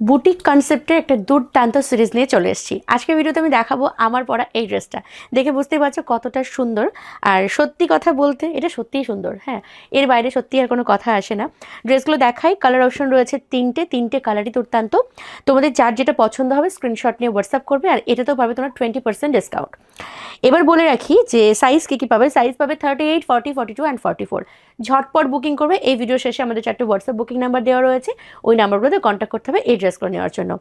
Boutique কনসেপ্টের একটা দুর্দান্ত series নিয়ে চলে এসেছি। আজকের ভিডিওতে আমি দেখাবো আমার পরা এই ড্রেসটা। দেখে বুঝতেই পারছ কতটা সুন্দর। আর সত্যি কথা বলতে এটা সত্যিই সুন্দর হ্যাঁ। এর বাইরে সত্যি আর কোনো কথা আসে না। ড্রেসগুলো দেখাই কালার অপশন রয়েছে তিনটে তিনটে কালারই দুর্দান্ত। তোমাদের যার যেটা পছন্দ হবে স্ক্রিনশট নিয়ে হোয়াটসঅ্যাপ করবে আর এটাতেও পাবে তোমার টোয়েন্টি পার্সেন্ট ডিসকাউন্ট এবার বলে রাখি যে সাইজ কী কী পাবে? সাইজ পাবে thirty eight forty forty two and forty four ঝটপট বুকিং করবে। এই ভিডিও শেষে আমাদের চারটে হোয়াটসঅ্যাপ বুকিং নাম্বার দেওয়া রয়েছে। ওই নাম্বারগুলোতে কন্ট্যাক্ট করতে হবে এই ড্রেসগুলো নেওয়ার জন্য।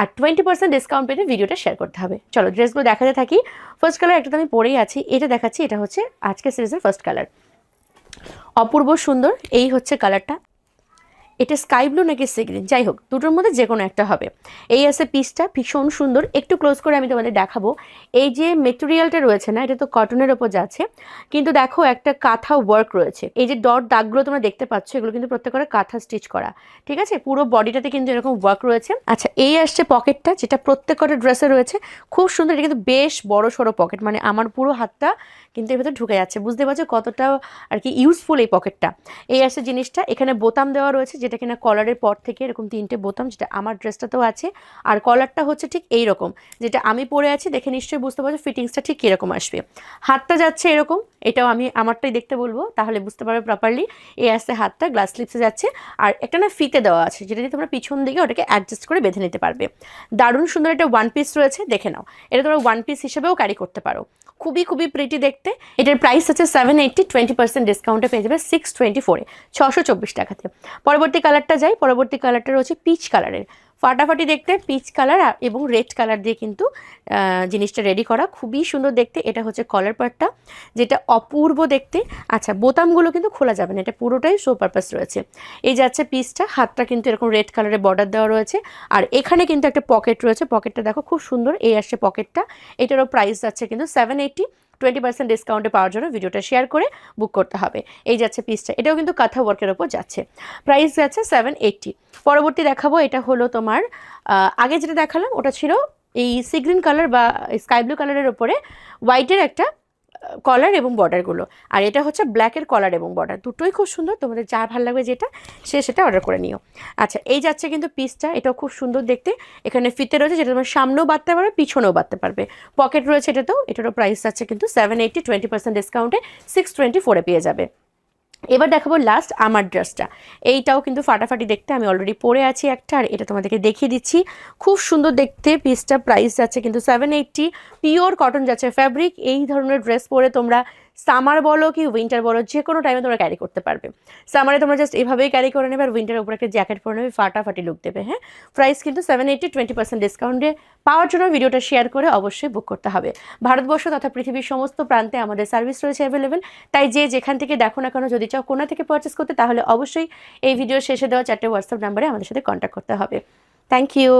আর টোয়েন্টি পার্সেন্ট ডিসকাউন্ট পেতে ভিডিওটা শেয়ার করতে হবে। চলো ড্রেসগুলো দেখাতে থাকি। ফার্স্ট কালার একটা তো আমি পরেই আছি। এটা দেখাচ্ছি, এটা হচ্ছে আজকে সিরিজের ফার্স্ট কালার অপূর্ব সুন্দর, এই হচ্ছে কালারটা এটা স্কাই ব্লু নাকি সি গ্রিন যাই হোক, দুটোর মধ্যে যে কোনো একটা হবে। এই আছে পিসটা ভীষণ সুন্দর। একটু ক্লোজ করে আমি তোমাদের দেখাবো। এই যে মেটেরিয়ালটা রয়েছে না, এটা তো কটনের ওপর যাচ্ছে। কিন্তু দেখো একটা কাঁথা ওয়ার্ক রয়েছে। এই যে ডট দাগগুলো তোমরা দেখতে পাচ্ছ, এগুলো কিন্তু প্রত্যেকটা কাঁথা স্টিচ করা। ঠিক আছে? পুরো বডিটাতে কিন্তু এরকম ওয়ার্ক রয়েছে। আচ্ছা এই আসছে পকেটটা যেটা প্রত্যেকটা ড্রেসে রয়েছে। খুব সুন্দর, এটা কিন্তু বেশ বড় সড়ো পকেট মানে আমার পুরো হাতটা কিন্তু এর ভেতর ঢুকে যাচ্ছে। বুঝতে পারছ কতটা আর কি ইউজফুল এই পকেটটা এই আসছে জিনিসটা। এখানে বোতাম দেওয়া রয়েছে যেটা কিনা কলারের পর থেকে এরকম তিনটে বোতাম, যেটা আমার ড্রেসটাতেও আছে, আর কলারটা হচ্ছে ঠিক এই রকম যেটা আমি পরে আছি দেখে নিশ্চয়ই বুঝতে পারছ ফিটিংসটা ঠিক কীরকম আসবে। হাতটা যাচ্ছে এরকম এটাও আমি আমারটাই দেখতে বলব, তাহলে বুঝতে পারবে প্রপারলি এই আসছে হাতটা গ্লাস স্লিপসে যাচ্ছে। আর একটা না ফিতে দেওয়া আছে, যেটা দিয়ে তোমরা পিছন দিকে ওটাকে অ্যাডজাস্ট করে বেঁধে নিতে পারবে। দারুণ সুন্দর একটা ওয়ান পিস রয়েছে, দেখে নাও। এটা তোমরা ওয়ান পিস হিসেবেও ক্যারি করতে পারো। খুবই খুবই প্রিটি দেখতে। এটার প্রাইস আছে সেভেন এইটটি টোয়েন্টি পার্সেন্ট ডিসকাউন্টে পেয়ে যাবে সিক্স টোয়েন্টি ফোরে ছশো চব্বিশ টাকাতে। পরবর্তী কালারটা যাই, পরবর্তী কালারটা রয়েছে পিচ কালারের ফাটাফাটি দেখতে পিচ কালার এবং রেড কালার দিয়ে কিন্তু জিনিসটা রেডি করা। খুবই সুন্দর দেখতে। এটা হচ্ছে কলার পার্টটা যেটা অপূর্ব দেখতে। আচ্ছা বোতামগুলো কিন্তু খোলা যাবে না। এটা পুরোটাই শো পারপাস রয়েছে। এই যাচ্ছে পিসটা হাতটা কিন্তু এরকম রেড কালারের বর্ডার দেওয়া রয়েছে। আর এখানে কিন্তু একটা পকেট রয়েছে। পকেটটা দেখো খুব সুন্দর। এই আসছে পকেটটা এটারও প্রাইস যাচ্ছে কিন্তু সেভেন টোয়েন্টি পার্সেন্ট ডিসকাউন্টে পাওয়ার জন্য ভিডিওটা শেয়ার করে বুক করতে হবে। এই যাচ্ছে পিসটা এটাও কিন্তু কাঁথা ওয়ার্কের ওপর যাচ্ছে। প্রাইস যাচ্ছে সেভেন এইটটি পরবর্তী দেখাবো, এটা হলো তোমার আগে যেটা দেখালাম, ওটা ছিল এই সি গ্রিন কালার বা স্কাই ব্লু কালারের ওপরে হোয়াইটের একটা কলার এবং বর্ডারগুলো আর এটা হচ্ছে ব্ল্যাকের কলার এবং বর্ডার দুটোই খুব সুন্দর, তোমাদের যা ভালো লাগবে যেটা, সে সেটা অর্ডার করে নিও। আচ্ছা এই যাচ্ছে কিন্তু পিসটা এটাও খুব সুন্দর দেখতে। এখানে ফিতে রয়েছে, যেটা তোমার সামনেও বাঁধতে পারবে, পিছনেও বাঁধতে পারবে। পকেট রয়েছে এটাতেও, এটারও প্রাইস আছে কিন্তু সেভেন এইটটি টোয়েন্টি পার্সেন্ট ডিসকাউন্টে সিক্স টোয়েন্টি ফোরে পেয়ে যাবে। এবার দেখাবো লাস্ট আমার ড্রেসটা এইটাও কিন্তু ফাটাফাটি দেখতে, আমি অলরেডি পরে আছি একটা, আর এটা তোমাদেরকে দেখিয়ে দিচ্ছি। খুব সুন্দর দেখতে পিসটা প্রাইস যাচ্ছে কিন্তু সেভেন এইটটি পিওর কটন যাচ্ছে ফ্যাব্রিক এই ধরনের ড্রেস পরে তোমরা সামার বলো কি উইন্টার বলো যে কোনো টাইমে তোমরা ক্যারি করতে পারবে। সামারে তোমরা জাস্ট এভাবেই ক্যারি করে নেবে আর উইন্টারের উপরে একটা জ্যাকেট পরে নেবে, ফাটাফাটি লুক দেবে হ্যাঁ? প্রাইস কিন্তু সেভেন এইটি টোয়েন্টি পার্সেন্ট ডিসকাউন্টে পাওয়ার জন্য ভিডিওটা শেয়ার করে অবশ্যই বুক করতে হবে। ভারতবর্ষ তথা পৃথিবীর সমস্ত প্রান্তে আমাদের সার্ভিস রয়েছে অ্যাভেলেবেল তাই যে যেখান থেকে দেখো না কেন, যদি চাও কোনা থেকে পারচেস করতে, তাহলে অবশ্যই এই ভিডিও শেষে দেওয়া চারটে হোয়াটসঅ্যাপ নাম্বারে আমাদের সাথে কন্ট্যাক্ট করতে হবে। Thank you